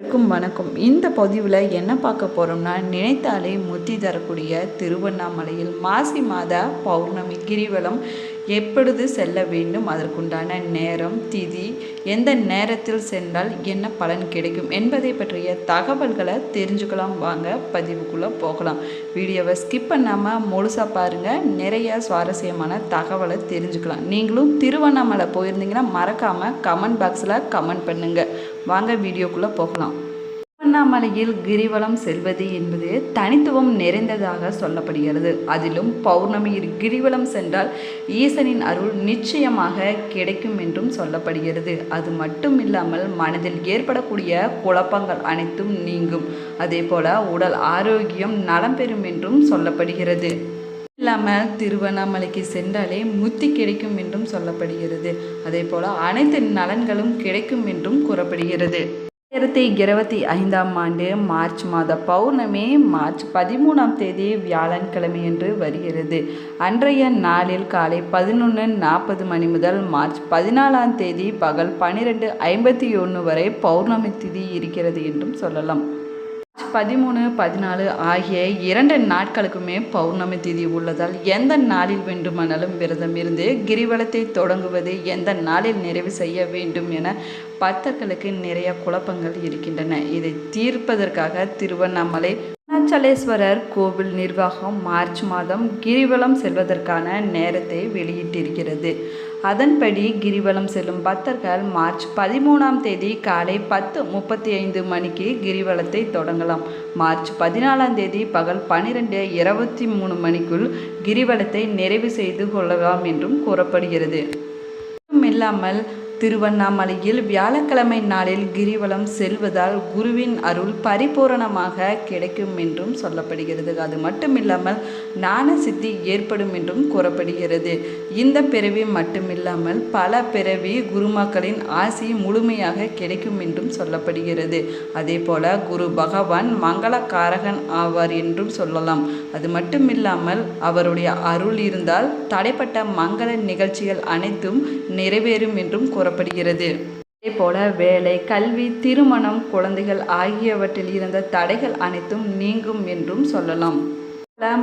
அனைவருக்கும் வணக்கம். இந்த பதிவில் என்ன பார்க்க போகிறோம்னா நினைத்தாலே முத்தி தரக்கூடிய திருவண்ணாமலையில் மாசி மாத பௌர்ணமி கிரிவலம் எப்பொழுது செல்ல வேண்டும்? அதற்குண்டான நேரம் திதி. எந்த நேரத்தில் சென்றால் என்ன பலன் கிடைக்கும் என்பதை பற்றிய தகவல்களை தெரிஞ்சுக்கலாம். வாங்க பதிவுக்குள்ளே போகலாம். வீடியோவை ஸ்கிப் பண்ணாமல் முழுசாக பாருங்கள் நிறைய சுவாரஸ்யமான தகவலை தெரிஞ்சுக்கலாம். நீங்களும் திருவண்ணாமலை போயிருந்தீங்கன்னா மறக்காமல் கமெண்ட் பாக்ஸில் கமெண்ட் பண்ணுங்கள் வாங்க வீடியோக்குள்ளே போகலாம். திருவண்ணாமலையில் கிரிவலம் செல்வது என்பது தனித்துவம் நிறைந்ததாக சொல்லப்படுகிறது. அதிலும் பௌர்ணமியில் கிரிவலம் சென்றால் ஈசனின் அருள் நிச்சயமாக கிடைக்கும் என்றும் சொல்லப்படுகிறது. அது மட்டும் இல்லாமல் மனதில் ஏற்படக்கூடிய குழப்பங்கள் அனைத்தும் நீங்கும். அதே போல உடல் ஆரோக்கியம் நலம் பெறும் என்றும் சொல்லப்படுகிறது. இல்லாமல் திருவண்ணாமலைக்கு சென்றாலே முத்தி கிடைக்கும் என்றும் சொல்லப்படுகிறது. அதே போல அனைத்து நலன்களும் கிடைக்கும் என்றும் கூறப்படுகிறது. ஆயிரத்தி இருபத்தி ஐந்தாம் ஆண்டு மார்ச் மாத பௌர்ணமி மார்ச் பதிமூணாம் தேதி வியாழன்கிழமையன்று வருகிறது. அன்றைய நாளில் காலை பதினொன்று நாற்பது மணி முதல் மார்ச் பதினாலாம் தேதி பகல் பன்னிரெண்டு ஐம்பத்தி ஒன்று வரை பௌர்ணமி திதி இருக்கிறது என்றும் சொல்லலாம். பதிமூணு பதினாலு ஆகிய இரண்டு நாட்களுக்குமே பௌர்ணமி திதி உள்ளதால் எந்த நாளில் வேண்டுமானாலும் விரதம் இருந்து கிரிவலத்தை தொடங்குவது எந்த நாளில் நிறைவு செய்ய வேண்டும் என பக்தர்களுக்கு நிறைய குழப்பங்கள் இருக்கின்றன. இதை தீர்ப்பதற்காக திருவண்ணாமலை அருணாச்சலேஸ்வரர் கோவில் நிர்வாகம் மார்ச் மாதம் கிரிவலம் செல்வதற்கான நேரத்தை வெளியிட்டிருக்கிறது. அதன்படி கிரிவலம் செல்லும் பக்தர்கள் மார்ச் பதிமூணாம் தேதி காலை பத்து முப்பத்தி ஐந்து மணிக்கு கிரிவலத்தை தொடங்கலாம். மார்ச் பதினாலாம் தேதி பகல் பன்னிரெண்டு இருபத்தி மூணு மணிக்குள் கிரிவலத்தை நிறைவு செய்து கொள்ளலாம் என்றும் கூறப்படுகிறது. இல்லாமல் திருவண்ணாமலையில் வியாழக்கிழமை நாளில் கிரிவலம் செல்வதால் குருவின் அருள் பரிபூரணமாக கிடைக்கும் என்றும் சொல்லப்படுகிறது. அது மட்டுமில்லாமல் ஞான சித்தி ஏற்படும் என்றும் கூறப்படுகிறது. இந்த பிறவி மட்டுமில்லாமல் பல பிறவி குருமாக்களின் ஆசி முழுமையாக கிடைக்கும் என்றும் சொல்லப்படுகிறது. அதே போல குரு பகவான் மங்களக்காரகன் ஆவார் என்றும் சொல்லலாம். அது மட்டுமில்லாமல் அவருடைய அருள் இருந்தால் தடைப்பட்ட மங்கள நிகழ்ச்சிகள் அனைத்தும் நிறைவேறும் என்றும் கூறப்படுகிறது அதே போல வேலை கல்வி திருமணம் குழந்தைகள் ஆகியவற்றில் இருந்த தடைகள் அனைத்தும் நீங்கும் என்றும் சொல்லலாம்.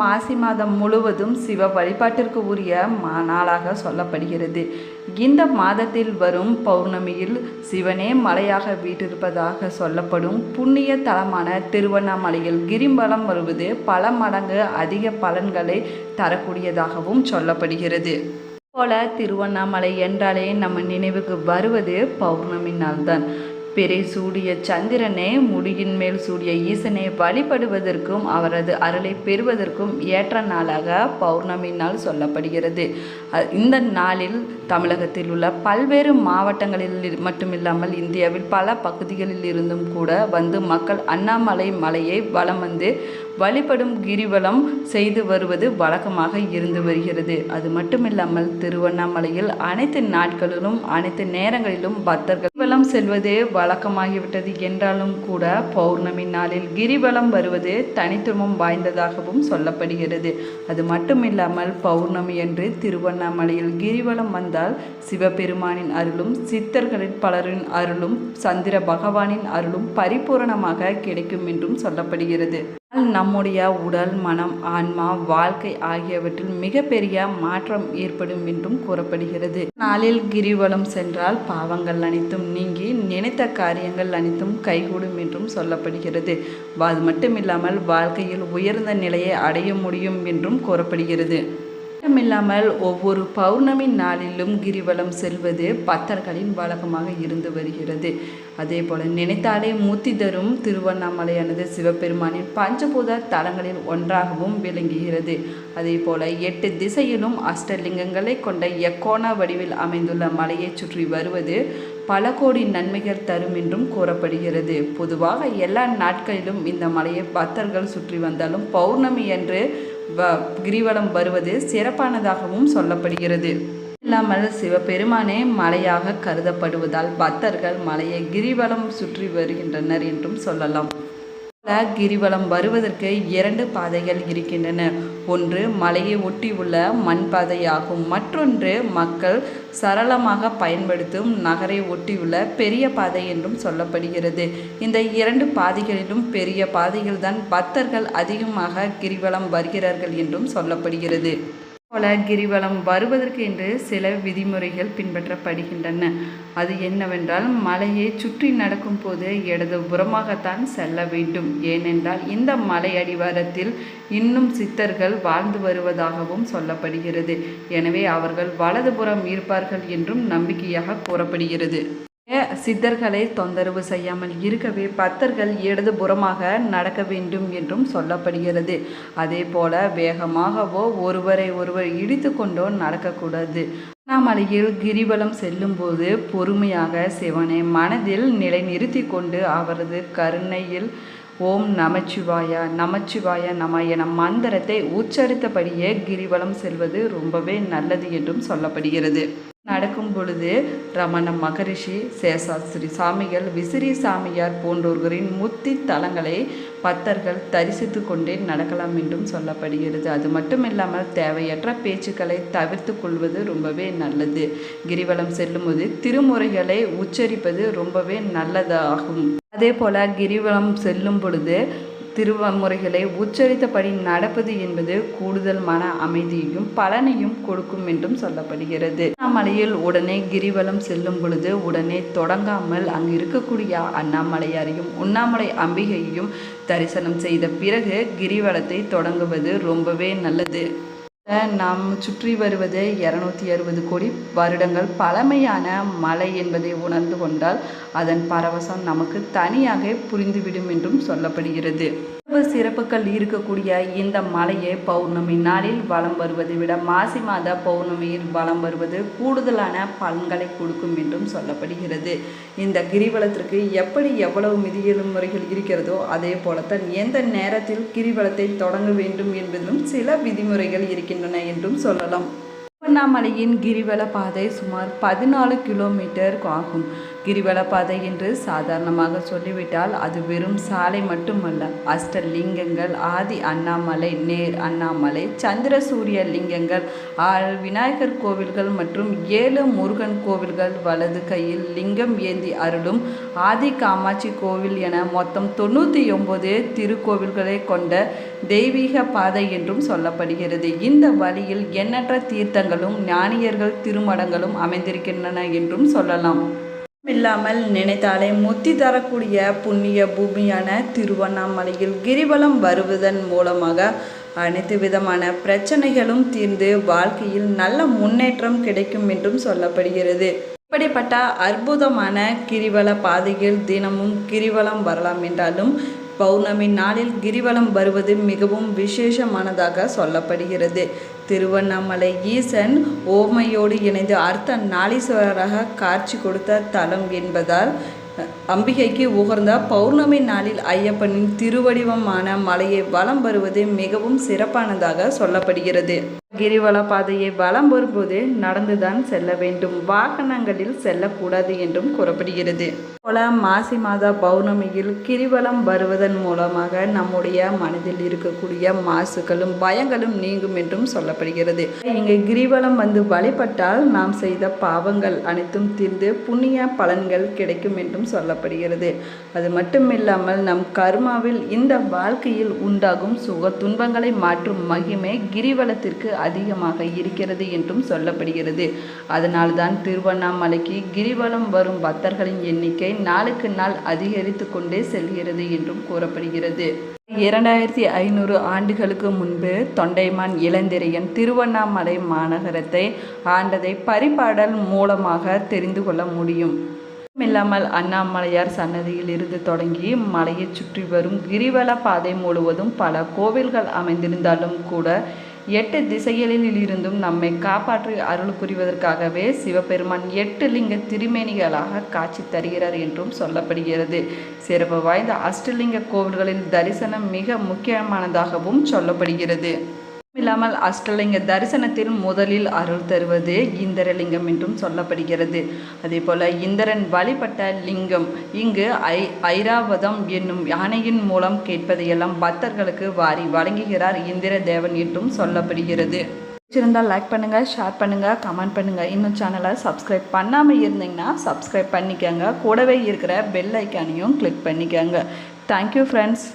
மாசி மாதம் முழுவதும் சிவ வழிபாட்டிற்கு உரிய மா நாளாக சொல்லப்படுகிறது. இந்த மாதத்தில் வரும் பௌர்ணமியில் சிவனே மலையாக வீட்டிருப்பதாக சொல்லப்படும் புண்ணிய தலமான திருவண்ணாமலையில் கிரிம்பலம் வருவது பல மடங்கு அதிக பலன்களை தரக்கூடியதாகவும் சொல்லப்படுகிறது. போல திருவண்ணாமலை என்றாலே நம்ம நினைவுக்கு வருவது பௌர்ணமி நாள்தான். பெரிய சூடிய சந்திரனே முடியின் மேல் சூடிய ஈசனை வழிபடுவதற்கும் அவரது அருளை பெறுவதற்கும் ஏற்ற நாளாக பௌர்ணமி நாள் சொல்லப்படுகிறது. இந்த நாளில் தமிழகத்தில் உள்ள பல்வேறு மாவட்டங்களில் மட்டுமில்லாமல் இந்தியாவில் பல பகுதிகளில் இருந்தும் கூட வந்து மக்கள் அண்ணாமலை மலையை வலம் வந்து வழிபடும் கிரிவலம் செய்து வருவது வழக்கமாக இருந்து வருகிறது. அது மட்டுமில்லாமல் திருவண்ணாமலையில் அனைத்து நாட்களிலும் அனைத்து நேரங்களிலும் பக்தர்கள் கிரிவலம் செல்வதே வழக்கமாகிவிட்டது. என்றாலும் கூட பௌர்ணமி நாளில் கிரிவலம் வருவது தனித்துவம் வாய்ந்ததாகவும் சொல்லப்படுகிறது. அது மட்டுமில்லாமல் பௌர்ணமி என்று திருவண்ணாமலையில் கிரிவலம் வந்தால் சிவபெருமானின் அருளும் சித்தர்களின் பலரின் அருளும் சந்திர பகவானின் அருளும் பரிபூரணமாக கிடைக்கும் என்றும் சொல்லப்படுகிறது. நம்முடைய உடல் மனம் ஆன்மா வாழ்க்கை ஆகியவற்றில் மிகப்பெரிய மாற்றம் ஏற்படும் என்றும் கூறப்படுகிறது. நாளில் கிரிவலம் சென்றால் பாவங்கள் அனைத்தும் நீங்கி நினைத்த காரியங்கள் அனைத்தும் கைகூடும் என்றும் சொல்லப்படுகிறது. அது மட்டுமில்லாமல் வாழ்க்கையில் உயர்ந்த நிலையை அடைய முடியும் என்றும் கூறப்படுகிறது. மட்டுமில்லாமல் ஒவ்வொரு பௌர்ணமி நாளிலும் கிரிவலம் செல்வது பக்தர்களின் வழக்கமாக இருந்து வருகிறது. அதே போல நினைத்தாலே மூத்தி தரும் திருவண்ணாமலையானது சிவபெருமானின் பஞ்சபூத தலங்களில் ஒன்றாகவும் விளங்குகிறது. அதே போல எட்டு திசையிலும் அஷ்டலிங்கங்களை கொண்ட எக்கோண வடிவில் அமைந்துள்ள மலையை சுற்றி வருவது பல கோடி நன்மைகள் தரும் என்றும் கூறப்படுகிறது. பொதுவாக எல்லா நாட்களிலும் இந்த மலையை பக்தர்கள் சுற்றி வந்தாலும் பௌர்ணமி என்று கிரிவலம் வருவது சிறப்பானதாகவும் சொல்லப்படுகிறது. இல்லாமல் சிவபெருமானே மலையாக கருதப்படுவதால் பக்தர்கள் மலையை கிரிவலம் சுற்றி வருகின்றனர் என்றும் சொல்லலாம். பல கிரிவலம் வருவதற்கு இரண்டு பாதைகள் இருக்கின்றன. ஒன்று மலையை ஒட்டி உள்ள மண் பாதையாகும் மற்றொன்று மக்கள் சரளமாக பயன்படுத்தும் நகரை ஒட்டியுள்ள பெரிய பாதை என்றும் சொல்லப்படுகிறது. இந்த இரண்டு பாதைகளிலும் பெரிய பாதைகள்தான் பக்தர்கள் அதிகமாக கிரிவலம் வருகிறார்கள் என்றும் சொல்லப்படுகிறது. போல கிரிவலம் வருவதற்கு என்று சில விதிமுறைகள் பின்பற்றப்படுகின்றன. அது என்னவென்றால் மலையை சுற்றி நடக்கும் போது இடது புறமாகத்தான் செல்ல வேண்டும். ஏனென்றால் இந்த மலை அடிவாரத்தில் இன்னும் சித்தர்கள் வாழ்ந்து வருவதாகவும் சொல்லப்படுகிறது. எனவே அவர்கள் வலதுபுறம் இருப்பார்கள் என்றும் நம்பிக்கையாக கூறப்படுகிறது. சித்தர்களை தொந்தரவு செய்யாமல் இருக்கவே பக்தர்கள் இடதுபுறமாக நடக்க வேண்டும் என்றும் சொல்லப்படுகிறது. அதே போல வேகமாகவோ ஒருவரை ஒருவர் இடித்து கொண்டோ நடக்கக்கூடாது. அண்ணாமலையில் கிரிவலம் செல்லும்போது பொறுமையாக சிவனை மனதில் நிலைநிறுத்தி கொண்டு அவரது கருணையில் ஓம் நமச்சிவாயா நமச்சிவாய நம என மந்திரத்தை உச்சரித்தபடியே கிரிவலம் செல்வது ரொம்பவே நல்லது என்றும் சொல்லப்படுகிறது. நடக்கும் பொழுது ரமண மகரிஷி சேஷாஸ்திரி சாமிகள் விசிறி சாமியார் போன்றோர்களின் முத்தி தலங்களை பக்தர்கள் தரிசித்து கொண்டே நடக்கலாம் என்றும் சொல்லப்படுகிறது. அது மட்டுமில்லாமல் தேவையற்ற பேச்சுக்களை தவிர்த்து கொள்வது ரொம்பவே நல்லது. கிரிவலம் செல்லும்போது திருமுறைகளை உச்சரிப்பது ரொம்பவே நல்லதாகும். அதே போல கிரிவலம் செல்லும் பொழுது திருவமுறைகளை உச்சரித்தபடி நடப்பது என்பது கூடுதல் மன அமைதியையும் பலனையும் கொடுக்கும் என்றும் சொல்லப்படுகிறது. அண்ணாமலையில் உடனே கிரிவலம் செல்லும் பொழுது உடனே தொடங்காமல் அங்கு இருக்கக்கூடிய அண்ணாமலையாரையும் உண்ணாமலை அம்பிகையையும் தரிசனம் செய்த பிறகு கிரிவலத்தை தொடங்குவது ரொம்பவே நல்லது. நாம் சுற்றி வருவது இரநூத்தி அறுபது கோடி வருடங்கள் பழமையான மலை என்பதை உணர்ந்து கொண்டால் அதன் பரவசம் நமக்கு தனியாக புரிந்துவிடும் என்றும் சொல்லப்படுகிறது. சிறப்புகள் இருக்கக்கூடிய இந்த மலையை பௌர்ணமி நாளில் வலம் வருவதை விட மாசி மாத பௌர்ணமியில் வலம் வருவது கூடுதலான பலன்களை கொடுக்கும் என்றும் சொல்லப்படுகிறது. இந்த கிரிவலத்திற்கு எப்படி எவ்வளவு மிதியலும் முறைகள் இருக்கிறதோ அதே போலத்தான் எந்த நேரத்தில் கிரிவலத்தை தொடங்க வேண்டும் என்பதிலும் சில விதிமுறைகள் இருக்கின்றன என்றும் சொல்லலாம். திருவண்ணாமலையின் கிரிவல பாதை சுமார் பதினாலு கிலோமீட்டர் ஆகும். கிரிவல பாதை என்று சாதாரணமாக சொல்லிவிட்டால் அது வெறும் சாலை மட்டுமல்ல. அஷ்டலிங்கங்கள் ஆதி அண்ணாமலை நேர் அண்ணாமலை சந்திர சூரிய லிங்கங்கள் ஆறு விநாயகர் கோவில்கள் மற்றும் ஏழு முருகன் கோவில்கள் வலது கையில் லிங்கம் ஏந்தி அருளும் ஆதி காமாட்சி கோவில் என மொத்தம் தொண்ணூற்றி ஒன்பது திருக்கோவில்களை கொண்ட தெய்வீக பாதை என்றும் சொல்லப்படுகிறது. இந்த வழியில் எண்ணற்ற தீர்த்தங்களும் ஞானியர்கள் திருமடங்களும் அமைந்திருக்கின்றன என்றும் சொல்லலாம். இல்லாமல் நினைத்தாலே முத்தி தரக்கூடிய புண்ணிய பூமியான திருவண்ணாமலையில் கிரிவலம் வருவதன் மூலமாக அனைத்து விதமான பிரச்சனைகளும் தீர்ந்து வாழ்க்கையில் நல்ல முன்னேற்றம் கிடைக்கும் என்றும் சொல்லப்படுகிறது. இப்படிப்பட்ட அற்புதமான கிரிவல பாதையில் தினமும் கிரிவலம் வரலாம் என்றாலும் பௌர்ணமி நாளில் கிரிவலம் வருவது மிகவும் விசேஷமானதாக சொல்லப்படுகிறது. திருவண்ணாமலை ஈசன் ஓமையோடு இணைந்து அர்த்த நாளீஸ்வரராக காட்சி கொடுத்த தலம் என்பதால் அம்பிகைக்கு உகர்ந்த பௌர்ணமி நாளில் ஐயப்பனின் திருவடிவமான மலையை வலம் வருவது மிகவும் சிறப்பானதாக சொல்லப்படுகிறது. கிரிவல பாதையை வலம் வரும்போது நடந்துதான் செல்ல வேண்டும். வாகனங்களில் செல்லக்கூடாது என்றும் கூறப்படுகிறது. போல மாசி மாத பௌர்ணமியில் கிரிவலம் வருவதன் மூலமாக நம்முடைய மனதில் இருக்கக்கூடிய மாசுகளும் பயங்களும் நீங்கும் என்றும் சொல்லப்படுகிறது. இங்கே கிரிவலம் வந்து வழிபட்டால் நாம் செய்த பாவங்கள் அனைத்தும் தீர்ந்து புண்ணிய பலன்கள் கிடைக்கும் என்றும் சொல்லப்படுகிறது. அது மட்டுமில்லாமல் நம் கர்மாவில் இந்த வாழ்க்கையில் உண்டாகும் சுக துன்பங்களை மாற்றும் மகிமை கிரிவலத்திற்கு அதிகமாக இருக்கிறது என்றும் சொல்லப்படுகிறது. அதனால்தான் திருவண்ணாமலைக்கு கிரிவலம் வரும் பக்தர்களின் எண்ணிக்கை நாளுக்கு நாள் அதிகரித்து கொண்டே செல்கிறது என்றும் கூறப்படுகிறது. இரண்டாயிரத்தி ஐநூறு ஆண்டுகளுக்கு முன்பு தொண்டைமான் இளந்திரையன் திருவண்ணாமலை மாநகரத்தை ஆண்டதை பரிபாடல் மூலமாக தெரிந்து கொள்ள முடியும். இல்லாமல் அண்ணாமலையார் சன்னதியில் இருந்து தொடங்கி மலையை சுற்றி வரும் கிரிவல பாதை முழுவதும் பல கோவில்கள் அமைந்திருந்தாலும் கூட எட்டு திசைகளில் இருந்தும் நம்மை காப்பாற்றி அருள் புரிவதற்காகவே சிவபெருமான் எட்டு லிங்க திருமேனிகளாக காட்சி தருகிறார் என்றும் சொல்லப்படுகிறது. சிறப்பு வாய்ந்த அஷ்டலிங்க கோவில்களில் தரிசனம் மிக முக்கியமானதாகவும் சொல்லப்படுகிறது. இல்லாமல் அஷ்டலிங்க தரிசனத்தில் முதலில் அருள் தருவது இந்திரலிங்கம் என்றும் சொல்லப்படுகிறது. அதே போல இந்திரன் வழிபட்ட லிங்கம் இங்கு ஐ ஐராவதம் என்னும் யானையின் மூலம் கேட்பதையெல்லாம் பக்தர்களுக்கு வாரி வழங்குகிறார் இந்திர தேவன் என்றும் சொல்லப்படுகிறது. பிடிச்சிருந்தால் லைக் பண்ணுங்கள் ஷேர் பண்ணுங்கள் கமெண்ட் பண்ணுங்கள் இன்னும் சேனலை சப்ஸ்கிரைப் பண்ணாமல் இருந்தீங்கன்னா சப்ஸ்கிரைப் பண்ணிக்கோங்க. கூடவே இருக்கிற பெல் ஐக்கானையும் கிளிக் பண்ணிக்கோங்க. Thank you friends